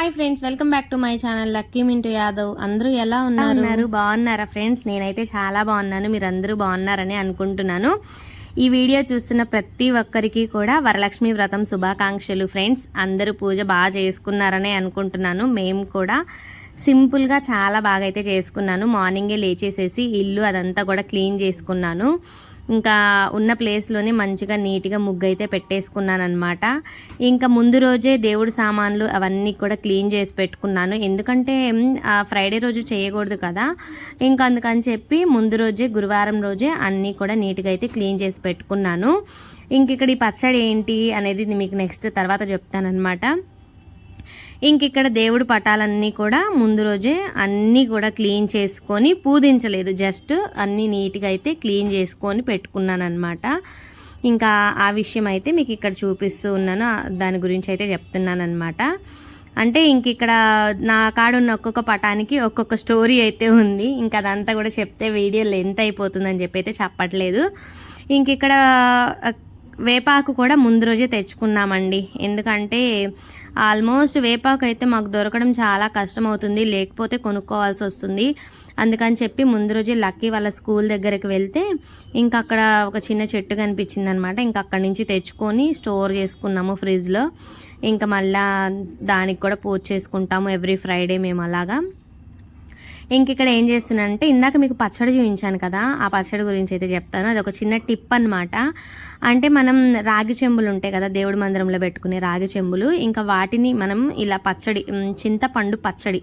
Hi friends welcome back to my channel lucky Mintu Yadav అందరూ ఎలా ఉన్నారు? బాగున్నారా ఫ్రెండ్స్ నేనైతే చాలా బాగున్నాను. మీరు అందరూ బాగున్నారని అనుకుంటున్నాను. ఈ వీడియో చూస్తున్న ప్రతి ఒక్కరికి కూడా వరలక్ష్మి వ్రతం శుభాకాంక్షలు ఫ్రెండ్స్ అందరూ పూజ బాగా చేసుకున్నారని అనుకుంటున్నాను. మేము కూడా సింపుల్గా చాలా బాగా అయితే చేసుకున్నాను. మార్నింగే లేచేసేసి ఇల్లు అదంతా కూడా క్లీన్ చేసుకున్నాను. ఇంకా ఉన్న ప్లేస్లోనే మంచిగా నీట్గా ముగ్గు అయితే పెట్టేసుకున్నాను అనమాట ఇంకా ముందు రోజే దేవుడి సామాన్లు అవన్నీ కూడా క్లీన్ చేసి పెట్టుకున్నాను. ఎందుకంటే ఫ్రైడే రోజు చేయకూడదు కదా. ఇంకా అందుకని చెప్పి ముందు రోజే గురువారం రోజే అన్నీ కూడా నీట్గా అయితే క్లీన్ చేసి పెట్టుకున్నాను. ఇంక ఇక్కడ ఈ పచ్చడి ఏంటి అనేది మీకు నెక్స్ట్ తర్వాత చెప్తానమాట ఇంక ఇక్కడ దేవుడి పటాలన్నీ కూడా ముందు రోజే అన్నీ కూడా క్లీన్ చేసుకొని పూజించలేదు. జస్ట్ అన్నీ నీట్గా అయితే క్లీన్ చేసుకొని పెట్టుకున్నాను అనమాట ఇంకా ఆ విషయం అయితే మీకు ఇక్కడ చూపిస్తూ ఉన్నాను. దాని గురించి అయితే చెప్తున్నాను అనమాట అంటే ఇంక ఇక్కడ నా కాడున్న ఒక్కొక్క పటానికి ఒక్కొక్క స్టోరీ అయితే ఉంది. ఇంకా అదంతా కూడా చెప్తే వీడియో లెంత్ అయిపోతుందని చెప్పి అయితే చెప్పట్లేదు. ఇంక ఇక్కడ వేపాకు కూడా ముందు రోజే తెచ్చుకున్నామండి. ఎందుకంటే ఆల్మోస్ట్ వేపాకు అయితే మాకు దొరకడం చాలా కష్టం అవుతుంది లేకపోతే కొనుక్కోవాల్సి వస్తుంది. అందుకని చెప్పి ముందు రోజే లక్కీ వాళ్ళ స్కూల్ దగ్గరికి వెళ్తే ఇంకా అక్కడ ఒక చిన్న చెట్టు కనిపించింది అనమాట ఇంకా అక్కడి నుంచి తెచ్చుకొని స్టోర్ చేసుకున్నాము ఫ్రిడ్జ్లో. ఇంకా మళ్ళా దానికి కూడా పూజ చేసుకుంటాము ఎవ్రీ ఫ్రైడే మేము అలాగా. ఇంక ఇక్కడ ఏం చేస్తున్నానంటే ఇందాక మీకు పచ్చడి చూపించాను కదా ఆ పచ్చడి గురించి అయితే చెప్తాను. అది ఒక చిన్న టిప్ అన్నమాట. అంటే మనం రాగి చెంబులు ఉంటాయి కదా దేవుడి మందిరంలో పెట్టుకునే రాగి చెంబులు. ఇంకా వాటిని మనం ఇలా పచ్చడి చింతపండు పచ్చడి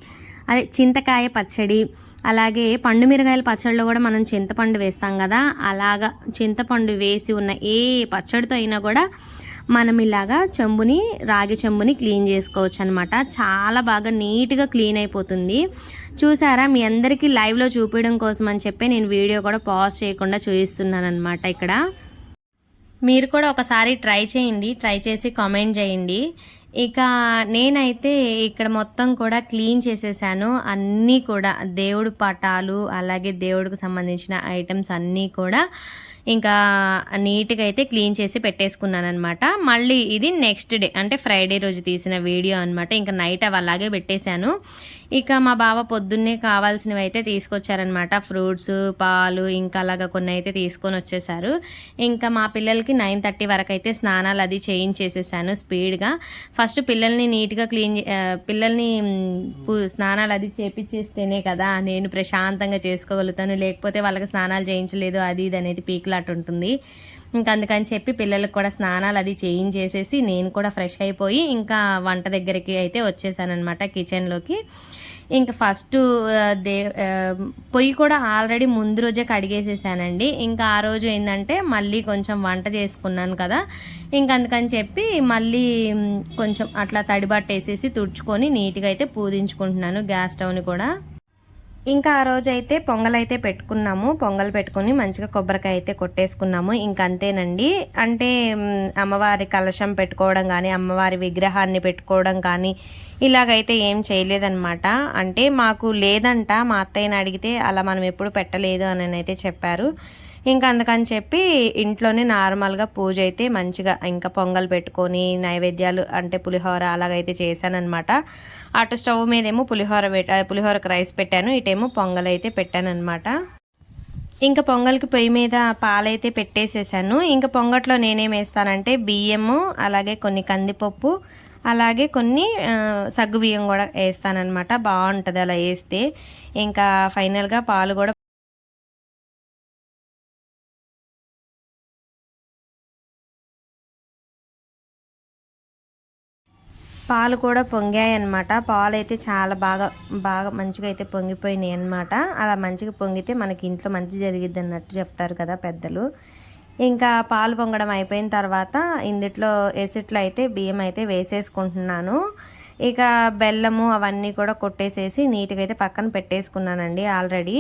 అదే చింతకాయ పచ్చడి అలాగే పండు మిరగాయల పచ్చడిలో కూడా మనం చింతపండు వేస్తాం కదా అలాగా చింతపండు వేసి ఉన్న ఏ పచ్చడితో అయినా కూడా మనం ఇలాగా చెంబుని రాగి చెంబుని క్లీన్ చేసుకోవచ్చు అనమాట చాలా బాగా నీట్గా క్లీన్ అయిపోతుంది. చూసారా మీ అందరికీ లైవ్లో చూపించడం కోసం అని చెప్పి నేను వీడియో కూడా పాజ్ చేయకుండా చూపిస్తున్నాను అనమాట ఇక్కడ. మీరు కూడా ఒకసారి ట్రై చేయండి. ట్రై చేసి కామెంట్ చేయండి. ఇక నేనైతే ఇక్కడ మొత్తం కూడా క్లీన్ చేసేసాను. అన్నీ కూడా దేవుడు పటాలు అలాగే దేవుడికి సంబంధించిన ఐటమ్స్ అన్నీ కూడా ఇంకా నీట్గా అయితే క్లీన్ చేసి పెట్టేసుకున్నాను అనమాట మళ్ళీ ఇది నెక్స్ట్ డే అంటే ఫ్రైడే రోజు తీసిన వీడియో అనమాట ఇంకా నైట్ అవి అలాగే పెట్టేశాను. ఇక మా బావ పొద్దున్నే కావాల్సినవి అయితే తీసుకొచ్చారనమాట ఫ్రూట్స్ పాలు ఇంకా అలాగా కొన్ని అయితే తీసుకొని వచ్చేసారు. ఇంకా మా పిల్లలకి నైన్ థర్టీ వరకు అయితే స్నానాలు అది చేయించేసేసాను స్పీడ్గా. ఫస్ట్ పిల్లల్ని నీట్గా క్లీన్ పిల్లల్ని స్నానాలు అది చేపించేస్తేనే కదా నేను ప్రశాంతంగా చేసుకోగలుగుతాను. లేకపోతే వాళ్ళకి స్నానాలు చేయించలేదు అది ఇది అనేది పీకులాట్ ఉంటుంది. ఇంకా అందుకని చెప్పి పిల్లలకు కూడా స్నానాలు అది చేయించేసేసి నేను కూడా ఫ్రెష్ అయిపోయి ఇంకా వంట దగ్గరికి అయితే వచ్చేసానమాట కిచెన్లోకి. ఇంకా ఫస్ట్ దే పొయ్యి కూడా ఆల్రెడీ ముందు రోజే కడిగేసేసానండి. ఇంకా ఆ రోజు ఏంటంటే మళ్ళీ కొంచెం వంట చేసుకున్నాను కదా. ఇంకా అందుకని చెప్పి మళ్ళీ కొంచెం అట్లా తడిబట్ట వేసేసి తుడుచుకొని నీట్గా అయితే పూజించుకుంటున్నాను గ్యాస్ స్టవ్ని కూడా. ఇంకా ఆ రోజు అయితే పొంగల్ అయితే పెట్టుకున్నాము. పొంగల్ పెట్టుకుని మంచిగా కొబ్బరికాయ అయితే కొట్టేసుకున్నాము. ఇంక అంతేనండి. అంటే అమ్మవారి కలశం పెట్టుకోవడం కానీ అమ్మవారి విగ్రహాన్ని పెట్టుకోవడం కానీ ఇలాగైతే ఏం చేయలేదన్నమాట. అంటే మాకు లేదంట. మా అత్తయ్యని అడిగితే అలా మనం ఎప్పుడు పెట్టలేదు అని అయితే చెప్పారు. ఇంకా అందుకని చెప్పి ఇంట్లోనే నార్మల్గా పూజ అయితే మంచిగా ఇంకా పొంగల్ పెట్టుకొని నైవేద్యాలు అంటే పులిహోర అలాగైతే చేశానన్నమాట. అటు స్టవ్ మీదేమో పులిహోర పెట్ట పులిహోరకు రైస్ పెట్టాను. ఇటేమో పొంగల్ అయితే పెట్టాను అనమాట ఇంకా పొంగల్కి పొయ్యి మీద పాలైతే పెట్టేసేసాను. ఇంకా పొంగట్లో నేనేం వేస్తానంటే బియ్యము అలాగే కొన్ని కందిపప్పు అలాగే కొన్ని సగ్గు బియ్యం కూడా వేస్తానన్నమాట. బాగుంటుంది అలా వేస్తే. ఇంకా ఫైనల్గా పాలు కూడా పాలు కూడా పొంగాయి అనమాట పాలు అయితే చాలా బాగా బాగా మంచిగా అయితే పొంగిపోయినాయి అనమాట అలా మంచిగా పొంగితే మనకి ఇంట్లో మంచి జరిగిద్ది అన్నట్టు చెప్తారు కదా పెద్దలు. ఇంకా పాలు పొంగడం అయిపోయిన తర్వాత ఇందుట్లో ఎసిట్లో అయితే బియ్యం అయితే వేసేసుకుంటున్నాను. ఇక బెల్లము అవన్నీ కూడా కొట్టేసేసి నీట్గా అయితే పక్కన పెట్టేసుకున్నానండి ఆల్రెడీ.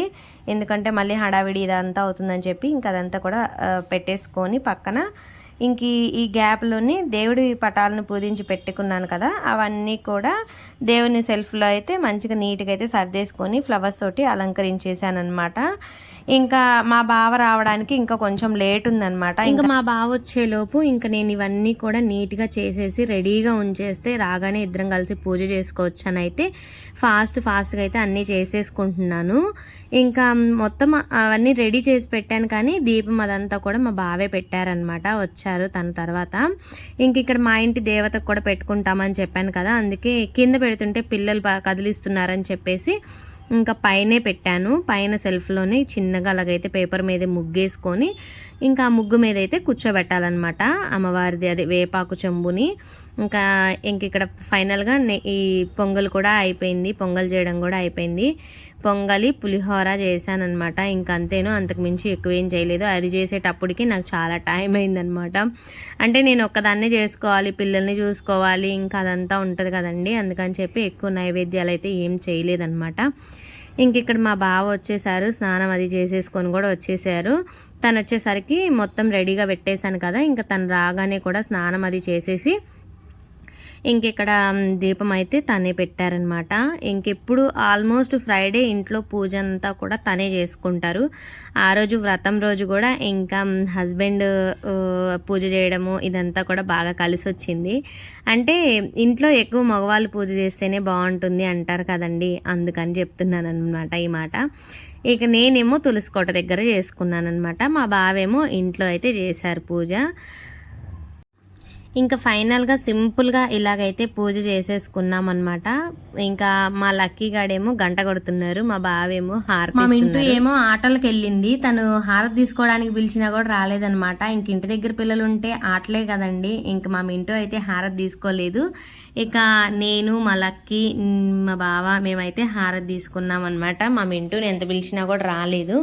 ఎందుకంటే మళ్ళీ హడావిడి ఇదంతా అవుతుందని చెప్పి ఇంకా అదంతా కూడా పెట్టేసుకొని పక్కన ఇంక ఈ- గ్యాప్లోని దేవుడి పటాలను పూజించి పెట్టుకున్నాను కదా అవన్నీ కూడా దేవుని సెల్ఫ్లో అయితే మంచిగా నీట్గా అయితే సర్దేసుకొని ఫ్లవర్స్ తోటి అలంకరించేసాను అనమాట ఇంకా మా బావ రావడానికి ఇంకా కొంచెం లేట్ ఉందన్నమాట. ఇంకా మా బావ వచ్చేలోపు ఇంకా నేను ఇవన్నీ కూడా నీట్గా చేసేసి రెడీగా ఉంచేస్తే రాగానే ఇద్దరం కలిసి పూజ చేసుకోవచ్చు అని అయితే ఫాస్ట్ ఫాస్ట్గా అయితే అన్నీ చేసేసుకుంటున్నాను. ఇంకా మొత్తం అవన్నీ రెడీ చేసి పెట్టాను కానీ దీపం అదంతా కూడా మా బావే పెట్టారనమాట వచ్చారు తన తర్వాత. ఇంక ఇక్కడ మా ఇంటి దేవతకు కూడా పెట్టుకుంటామని చెప్పాను కదా అందుకే కింద పెడుతుంటే పిల్లలు బాగా కదిలిస్తున్నారని చెప్పేసి ఇంకా పైనే పెట్టాను. పైన సెల్ఫ్లోనే చిన్నగా అలాగైతే పేపర్ మీద ముగ్గేసుకొని ఇంకా ఆ ముగ్గు మీద అయితే కూర్చోబెట్టాలన్నమాట. అమ్మవారిది అదే వేపాకు చెంబుని. ఇంకా ఇంక ఇక్కడ ఫైనల్గా ఈ పొంగల్ కూడా అయిపోయింది. పొంగల్ చేయడం కూడా అయిపోయింది. పొంగలి పులిహోర చేశానమాట ఇంక అంతేను అంతకుమించి ఎక్కువ ఏం చేయలేదు. అది చేసేటప్పటికి నాకు చాలా టైం అయిందనమాట అంటే నేను ఒక్కదాన్నే చేసుకోవాలి పిల్లల్ని చూసుకోవాలి ఇంకా అదంతా ఉంటుంది కదండి. అందుకని చెప్పి ఎక్కువ నైవేద్యాలు అయితే ఏం చేయలేదన్నమాట. ఇంక ఇక్కడ మా బావ వచ్చేసారు స్నానం అది చేసేసుకొని కూడా వచ్చేసారు. తను వచ్చేసరికి మొత్తం రెడీగా పెట్టేశాను కదా ఇంకా తను రాగానే కూడా స్నానం అది చేసేసి ఇంకెక్కడ దీపం అయితే తనే పెట్టారనమాట. ఇంకెప్పుడు ఆల్మోస్ట్ ఫ్రైడే ఇంట్లో పూజ అంతా కూడా తనే చేసుకుంటారు. ఆ రోజు వ్రతం రోజు కూడా ఇంకా హస్బెండ్ పూజ చేయడము ఇదంతా కూడా బాగా కలిసి వచ్చింది అంటే ఇంట్లో ఎక్కువ మగవాళ్ళు పూజ చేస్తేనే బాగుంటుంది అంటారు కదండి అందుకని చెప్తున్నాను అనమాట ఈ మాట. ఇక నేనేమో తులసికోట దగ్గర చేసుకున్నాను అనమాట మా బావేమో ఇంట్లో అయితే చేశారు పూజ. ఇంకా ఫైనల్గా సింపుల్గా ఇలాగైతే పూజ చేసేసుకున్నాం అనమాట ఇంకా మా లక్కీ గాడేమో గంట కొడుతున్నారు మా బావేమో హారతి మా మింటూ. ఏమో ఆటలకు వెళ్ళింది తను హారతి తీసుకోవడానికి పిలిచినా కూడా రాలేదనమాట ఇంక ఇంటి దగ్గర పిల్లలు ఉంటే ఆటలే కదండి. ఇంక మా మింటూ అయితే హారతి తీసుకోలేదు. ఇక నేను మా లక్కీ మా బావ మేమైతే హారతి తీసుకున్నాం అనమాట మా మింటూని ఎంత పిలిచినా కూడా రాలేదు.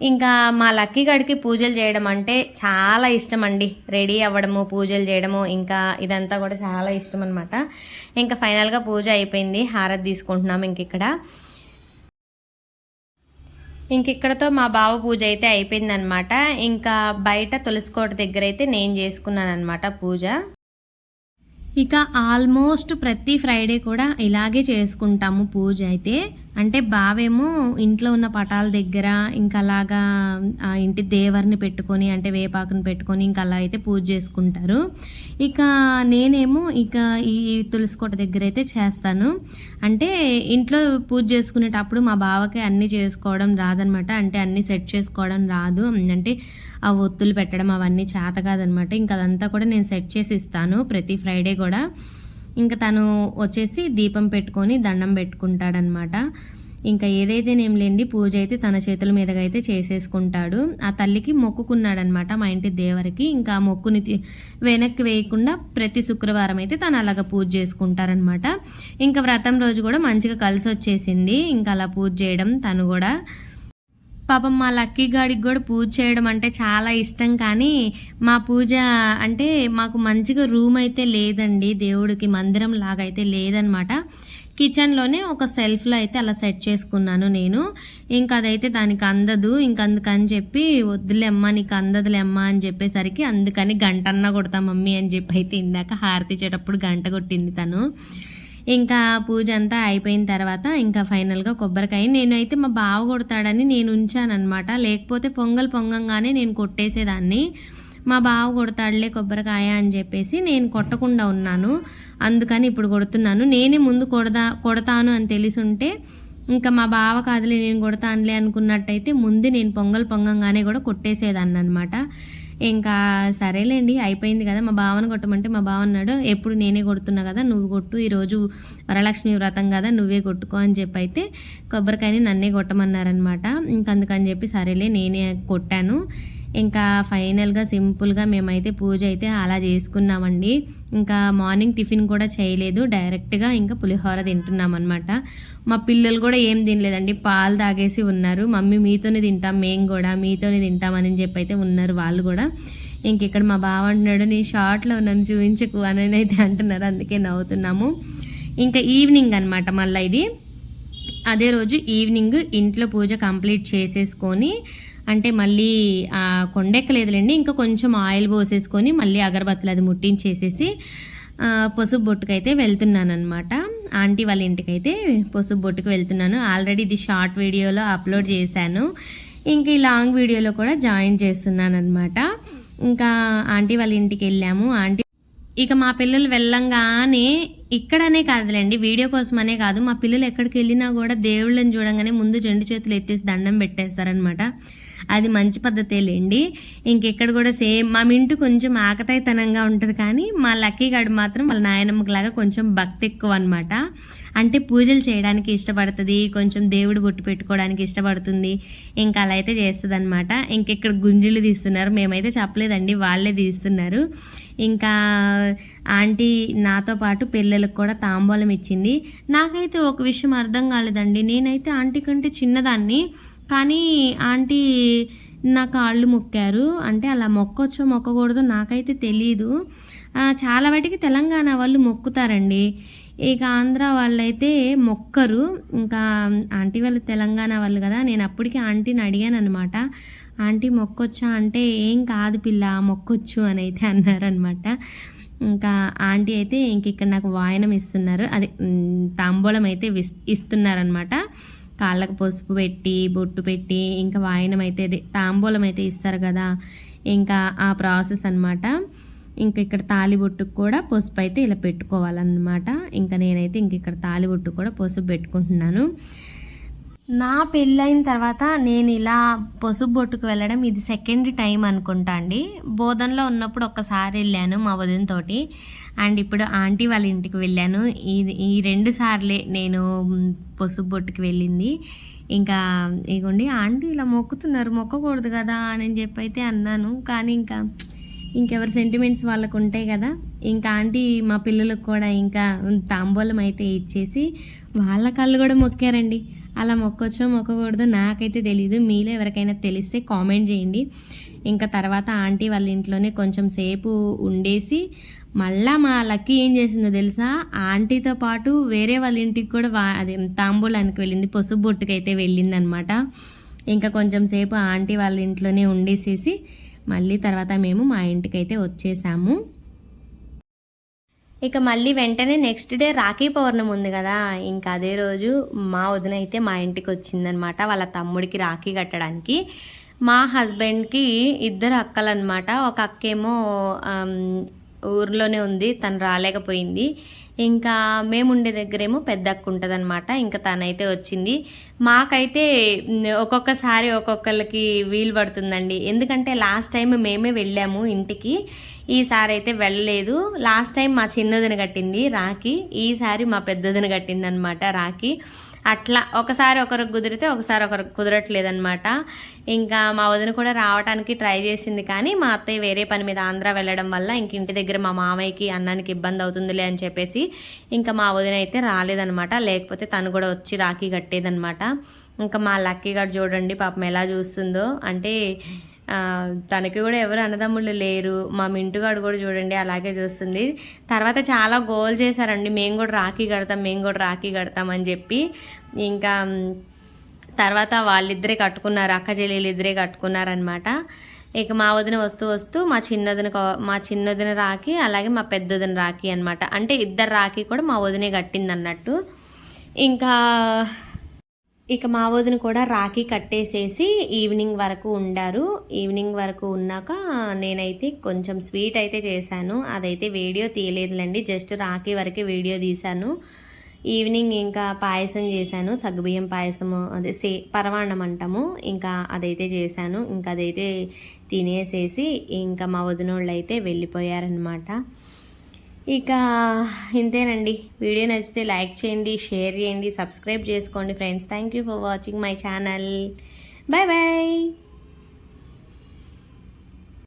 ఇంకా మా లక్కీ గడికి పూజలు చేయడం అంటే చాలా ఇష్టం అండి రెడీ అవ్వడము పూజలు చేయడము ఇంకా ఇదంతా కూడా చాలా ఇష్టం అనమాట ఇంకా ఫైనల్గా పూజ అయిపోయింది. హారతి తీసుకుంటున్నాం ఇంక ఇక్కడ. ఇంక ఇక్కడతో మా బావ పూజ అయితే అయిపోయిందనమాట ఇంకా బయట తులసికోట దగ్గర అయితే నేను చేసుకున్నాను అనమాట పూజ. ఇక ఆల్మోస్ట్ ప్రతి ఫ్రైడే కూడా ఇలాగే చేసుకుంటాము పూజ అయితే. అంటే బావేమో ఇంట్లో ఉన్న పటాల దగ్గర ఇంకా అలాగా ఆ ఇంటి దేవరిని పెట్టుకొని అంటే వేపాకుని పెట్టుకొని ఇంకా అలా అయితే పూజ చేసుకుంటారు. ఇక నేనేమో ఇక ఈ తులసికోట దగ్గర అయితే చేస్తాను. అంటే ఇంట్లో పూజ చేసుకునేటప్పుడు మా బావకి అన్నీ చేసుకోవడం రాదనమాట. అంటే అన్నీ సెట్ చేసుకోవడం రాదు. అంటే ఆ ఒత్తులు పెట్టడం అవన్నీ చేత కాదనమాట. ఇంకా అదంతా కూడా నేను సెట్ చేసి ఇస్తాను ప్రతి ఫ్రైడే కూడా. ఇంకా తను వచ్చేసి దీపం పెట్టుకొని దండం పెట్టుకుంటాడనమాట ఇంకా ఏదైతే నేం లేండి పూజ అయితే తన చేతుల మీదగా అయితే చేసేసుకుంటాడు. ఆ తల్లికి మొక్కుకున్నాడనమాట మా ఇంటి దేవరికి. ఇంకా ఆ మొక్కుని వెనక్కి వేయకుండా ప్రతి శుక్రవారం అయితే తను అలాగ పూజ చేసుకుంటారనమాట ఇంకా వ్రతం రోజు కూడా మంచిగా కలిసి వచ్చేసింది ఇంకా అలా పూజ చేయడం తను కూడా. పాపం మా లక్కీ గాడికి కూడా పూజ చేయడం అంటే చాలా ఇష్టం. కానీ మా పూజ అంటే మాకు మంచిగా రూమ్ అయితే లేదండి. దేవుడికి మందిరం లాగా అయితే లేదనమాట. కిచెన్లోనే ఒక సెల్ఫ్లో అయితే అలా సెట్ చేసుకున్నాను నేను. ఇంకా అదైతే దానికి అందదు. ఇంక అందుకని చెప్పి వద్దులేమ్మా నీకు అందదులేమ్మా అని చెప్పేసరికి అందుకని గంటన్న కొడతా మమ్మీ అని చెప్పి అయితే ఇందాక హారతి ఇచ్చేటప్పుడు గంట కొట్టింది తను. ఇంకా పూజ అంతా అయిపోయిన తర్వాత ఇంకా ఫైనల్గా కొబ్బరికాయ. నేనైతే మా బావ కొడతాడని నేను ఉంచానమాట లేకపోతే పొంగల్ పొంగంగానే నేను కొట్టేసేదాన్ని. మా బావ కొడతాడులే కొబ్బరికాయ అని చెప్పేసి నేను కొట్టకుండా ఉన్నాను. అందుకని ఇప్పుడు కొడుతున్నాను. నేనే ముందు కొడదా కొడతాను అని తెలిసి ఉంటే ఇంకా మా బావ కాదులే నేను కొడతానులే అనుకున్నట్టయితే ముందు నేను పొంగల్ పొంగంగానే కూడా కొట్టేసేదాన్ని అనమాట ఇంకా సరేలేండి అయిపోయింది కదా మా బావను కొట్టమంటే మా బావ అన్నాడు ఎప్పుడు నేనే కొడుతున్నా కదా నువ్వు కొట్టు ఈరోజు వరలక్ష్మి వ్రతం కదా నువ్వే కొట్టుకో అని చెప్పి అయితే కొబ్బరికాయని నన్నే కొట్టమన్నారనమాట ఇంకందుకని చెప్పి సరేలే నేనే కొట్టాను. ఇంకా ఫైనల్గా సింపుల్గా మేమైతే పూజ అయితే అలా చేసుకున్నామండి. ఇంకా మార్నింగ్ టిఫిన్ కూడా చేయలేదు. డైరెక్ట్గా ఇంకా పులిహోర తింటున్నాం అనమాట మా పిల్లలు కూడా ఏం తినలేదండి. పాలు తాగేసి ఉన్నారు. మమ్మీ మీతోనే తింటాం మేము కూడా మీతోనే తింటామని చెప్పి అయితే ఉన్నారు వాళ్ళు కూడా. ఇంక ఇక్కడ మా బావ అంటున్నాడు నీ షార్ట్లో నన్ను చూపించకు అని అయితే అంటున్నారు. అందుకే నవ్వుతున్నాము. ఇంకా ఈవినింగ్ అనమాట మళ్ళీ ఇది. అదే రోజు ఈవినింగ్ ఇంట్లో పూజ కంప్లీట్ చేసేసుకొని అంటే మళ్ళీ ఆ కొండెక్కలేదులేండి. ఇంకా కొంచెం ఆయిల్ పోసేసుకొని మళ్ళీ అగరబత్తులు అది ముట్టించేసేసి పసుపు బొట్టుకైతే వెళ్తున్నాను అనమాట ఆంటీ వాళ్ళ ఇంటికైతే పసుపు బొట్టుకు వెళ్తున్నాను. ఆల్రెడీ ఇది షార్ట్ వీడియోలో అప్లోడ్ చేశాను. ఇంకా ఈ లాంగ్ వీడియోలో కూడా జాయిన్ చేస్తున్నాను అనమాట ఇంకా ఆంటీ వాళ్ళ ఇంటికి వెళ్ళాము. ఆంటీ ఇక మా పిల్లలు వెళ్ళంగానే ఇక్కడనే కాదులేండి వీడియో కోసమనే కాదు. మా పిల్లలు ఎక్కడికి వెళ్ళినా కూడా దేవుళ్ళని చూడంగానే ముందు రెండు చేతులు ఎత్తేసి దండం పెట్టేస్తారనమాట అది మంచి పద్ధతే లేండి. ఇంకెక్కడ కూడా సేమ్ మా మింటు కొంచెం ఆకతాయితనంగా ఉంటుంది కానీ మా లక్కీ గడు మాత్రం వాళ్ళ నాయనమ్మకి కొంచెం భక్తి ఎక్కువ అనమాట అంటే పూజలు చేయడానికి ఇష్టపడుతుంది కొంచెం దేవుడు బొట్టు పెట్టుకోవడానికి ఇష్టపడుతుంది ఇంకా అలా అయితే చేస్తుంది అనమాట ఇంకెక్కడ గుంజులు తీస్తున్నారు మేమైతే చెప్పలేదండి వాళ్ళే తీస్తున్నారు. ఇంకా ఆంటీ నాతో పాటు పిల్లలకు కూడా తాంబూలం ఇచ్చింది. నాకైతే ఒక విషయం అర్థం కాలేదండి. నేనైతే ఆంటీ కంటే చిన్నదాన్ని. కానీ ఆంటీ నా కాళ్ళు మొక్కారు. అంటే అలా మొక్కొచ్చో మొక్కకూడదో నాకైతే తెలీదు. చాలా వాటికి తెలంగాణ వాళ్ళు మొక్కుతారండి. ఇక ఆంధ్ర వాళ్ళైతే మొక్కరు. ఇంకా ఆంటీ వాళ్ళు తెలంగాణ వాళ్ళు కదా నేను అప్పటికి ఆంటీని అడిగాను అనమాట ఆంటీ మొక్కొచ్చా అంటే ఏం కాదు పిల్ల మొక్కొచ్చు అని అయితే అన్నారనమాట ఇంకా ఆంటీ అయితే ఇంక ఇక్కడ నాకు వాయనం ఇస్తున్నారు. అదే తాంబూలం అయితే విస్ ఇస్తున్నారనమాట కాళ్ళకు పసుపు పెట్టి బొట్టు పెట్టి ఇంకా వాయనం అయితే తాంబూలం అయితే ఇస్తారు కదా. ఇంకా ఆ ప్రాసెస్ అనమాట ఇంకా ఇక్కడ తాలిబొట్టుకు కూడా పసుపు అయితే ఇలా పెట్టుకోవాలన్నమాట. ఇంకా నేనైతే ఇంక ఇక్కడ తాలిబొట్టు కూడా పసుపు పెట్టుకుంటున్నాను. నా పెళ్ళైన తర్వాత నేను ఇలా పసుపు బొట్టుకు వెళ్ళడం ఇది సెకండ్ టైం అనుకుంటా అండి. బోధనలో ఉన్నప్పుడు ఒక్కసారి వెళ్ళాను మా వదినతోటి. అండ్ ఇప్పుడు ఆంటీ వాళ్ళ ఇంటికి వెళ్ళాను. ఇది ఈ రెండు సార్లే నేను పసుపు బొట్టుకి వెళ్ళింది. ఇంకా ఇగోండి ఆంటీ ఇలా మొక్కుతున్నారు మొక్కకూడదు కదా అని చెప్పి అయితే అన్నాను. కానీ ఇంకా ఇంకెవరి సెంటిమెంట్స్ వాళ్ళకు ఉంటాయి కదా. ఇంకా ఆంటీ మా పిల్లలకు కూడా ఇంకా తాంబూలం అయితే ఇచ్చేసి వాళ్ళ కళ్ళు కూడా మొక్కారండి. అలా మొక్కొచ్చో మొక్కకూడదో నాకైతే తెలియదు మీలో ఎవరికైనా తెలిస్తే కామెంట్ చేయండి. ఇంకా తర్వాత ఆంటీ వాళ్ళ ఇంట్లోనే కొంచెం సేపు ఉండేసి మళ్ళా మా లక్కీ ఏం చేసిందో తెలుసా? ఆంటీతో పాటు వేరే వాళ్ళ ఇంటికి కూడా వా అది తాంబూలానికి వెళ్ళింది పసుపు బొట్టుకైతే వెళ్ళింది అనమాట ఇంకా కొంచెం సేపు ఆంటీ వాళ్ళ ఇంట్లోనే ఉండేసేసి మళ్ళీ తర్వాత మేము మా ఇంటికైతే వచ్చేసాము. ఇక మళ్ళీ వెంటనే నెక్స్ట్ డే రాఖీ పౌర్ణమి ఉంది కదా ఇంకా అదే రోజు మా వదిన అయితే మా ఇంటికి వచ్చిందనమాట వాళ్ళ తమ్ముడికి రాఖీ కట్టడానికి. మా హస్బెండ్కి ఇద్దరు అక్కలన్నమాట. ఒక అక్కేమో ఊర్లోనే ఉంది తను రాలేకపోయింది. ఇంకా మేము ఉండే దగ్గరేమో పెద్ద అక్క ఉంటుందన్నమాట. ఇంకా తనైతే వచ్చింది. మాకైతే ఒక్కొక్కసారి ఒక్కొక్కరికి వీలు పడుతుందండి. ఎందుకంటే లాస్ట్ టైం మేమే వెళ్ళాము ఇంటికి. ఈసారి అయితే వెళ్ళలేదు. లాస్ట్ టైం మా చిన్నదిని కట్టింది రాఖీ. ఈసారి మా పెద్దదిని కట్టింది అనమాట రాఖీ. అట్లా ఒకసారి ఒకరికి కుదిరితే ఒకసారి ఒకరికి కుదరట్లేదనమాట ఇంకా మా వదిన కూడా రావడానికి ట్రై చేసింది కానీ మా అత్తయ్య వేరే పని మీద ఆంధ్ర వెళ్ళడం వల్ల ఇంక ఇంటి దగ్గర మా మామయ్యకి అన్నానికి ఇబ్బంది అవుతుందిలే అని చెప్పేసి ఇంకా మా వదిన అయితే రాలేదనమాట లేకపోతే తను కూడా వచ్చి రాఖీ కట్టేదనమాట ఇంకా మా లక్కీ గారు చూడండి పాపం ఎలా చూస్తుందో. అంటే తనకి కూడా ఎవరు అన్నదమ్ముళ్ళు లేరు. మా మింటుగాడు కూడా చూడండి అలాగే చూస్తుంది. తర్వాత చాలా గోల్ చేశారండి. మేము కూడా రాఖీ కడతాం మేము కూడా రాఖీ కడతాం అని చెప్పి. ఇంకా తర్వాత వాళ్ళిద్దరే కట్టుకున్నారు అక్క చెల్లెలు ఇద్దరే కట్టుకున్నారనమాట ఇక మా వదిన వస్తూ వస్తూ మా చిన్నదిన మా చిన్నదిన రాఖీ అలాగే మా పెద్దదిన రాఖీ అనమాట అంటే ఇద్దరు రాఖీ కూడా మా వదినే కట్టింది అన్నట్టు ఇంకా ఇక మా వదిన కూడా రాఖీ కట్టేసేసి ఈవినింగ్ వరకు ఉండారు. ఈవినింగ్ వరకు ఉన్నాక నేనైతే కొంచెం స్వీట్ అయితే చేశాను. అదైతే వీడియో తీయలేదులేండి జస్ట్ రాఖీ వరకే వీడియో తీశాను. ఈవినింగ్ ఇంకా పాయసం చేశాను సగ్గుబియ్యం పాయసము అదే సే పరమాన్నం అంటాము. ఇంకా అదైతే చేశాను. ఇంకా అదైతే తినేసేసి ఇంకా మా వదినోళ్ళు అయితే వెళ్ళిపోయారనమాట ఇక ఇంతేనండి. వీడియో నచ్చితే లైక్ చేయండి షేర్ చేయండి సబ్స్క్రైబ్ చేసుకోండి friends. Thank you for watching my channel bye bye